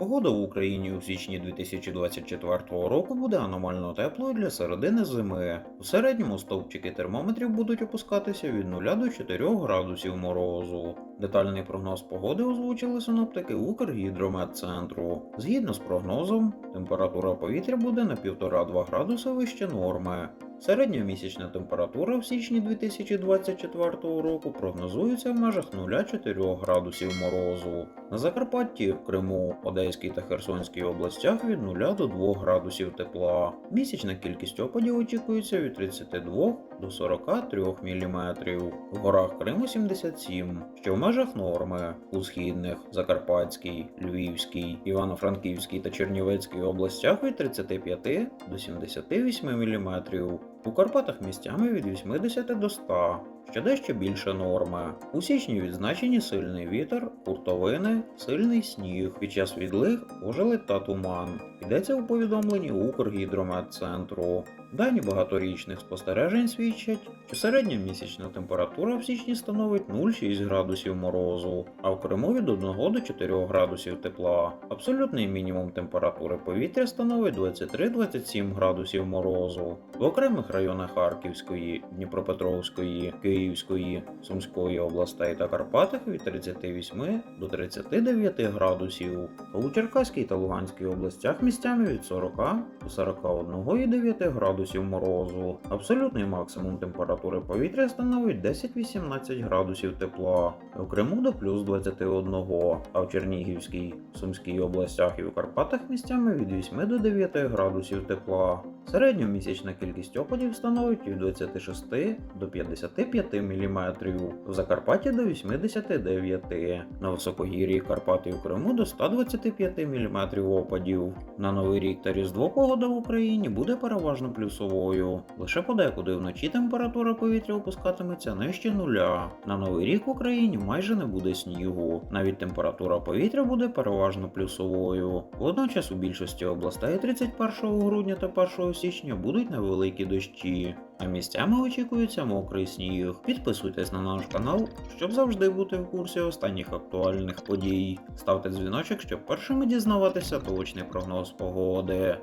Погода в Україні у січні 2024 року буде аномально теплою для середини зими. У середньому стовпчики термометрів будуть опускатися від 0 до 4 градусів морозу. Детальний прогноз погоди озвучили синоптики Укргідрометцентру. Згідно з прогнозом, температура повітря буде на 1,5-2 градуси вище норми. Середньомісячна температура в січні 2024 року прогнозується в межах 0,4 градусів морозу. На Закарпатті, Криму, Одеській та Херсонській областях від 0 до 2 градусів тепла. Місячна кількість опадів очікується від 32 до 43 мм. В горах Криму 77, що в межах норми. У східних Закарпатській, Львівській, Івано-Франківській та Чернівецькій областях від 35 до 78 мм. У Карпатах місцями від 80 до 100, що дещо більше норми. У січні відзначені сильний вітер, куртовини, сильний сніг. Під час відлиг ожеледь та туман. Йдеться у повідомленні Укргідрометцентру. Дані багаторічних спостережень свідчать, що середня місячна температура в січні становить 0,6 градусів морозу, а в Криму від 1 до 4 градусів тепла. Абсолютний мінімум температури повітря становить 23-27 градусів морозу. В окремих районах Харківської, Дніпропетровської, Київської, Сумської областей та Карпатах від 38 до 39 градусів, а у Черкаській та Луганській областях місцями від 40 до 41,9 градусів морозу. Абсолютний максимум температури повітря становить 10-18 градусів тепла, в Криму до плюс 21, а в Чернігівській, Сумській областях і у Карпатах місцями від 8 до 9 градусів тепла. Середньомісячна кількість опадів становить від 26 до 55 мм, в Закарпатті до 89, на високогір'ї Карпат і в Криму до 125 мм опадів. На Новий рік та Різдво погода в Україні буде переважно плюсовою. Лише подекуди вночі температура повітря опускатиметься нижче нуля. На Новий рік в Україні майже не буде снігу. Навіть температура повітря буде переважно плюсовою. Водночас у більшості областей 31 грудня та 1 січня будуть невеликі дощі. А місцями очікується мокрий сніг. Підписуйтесь на наш канал, щоб завжди бути в курсі останніх актуальних подій. Ставте дзвіночок, щоб першими дізнаватися точний прогноз погоди.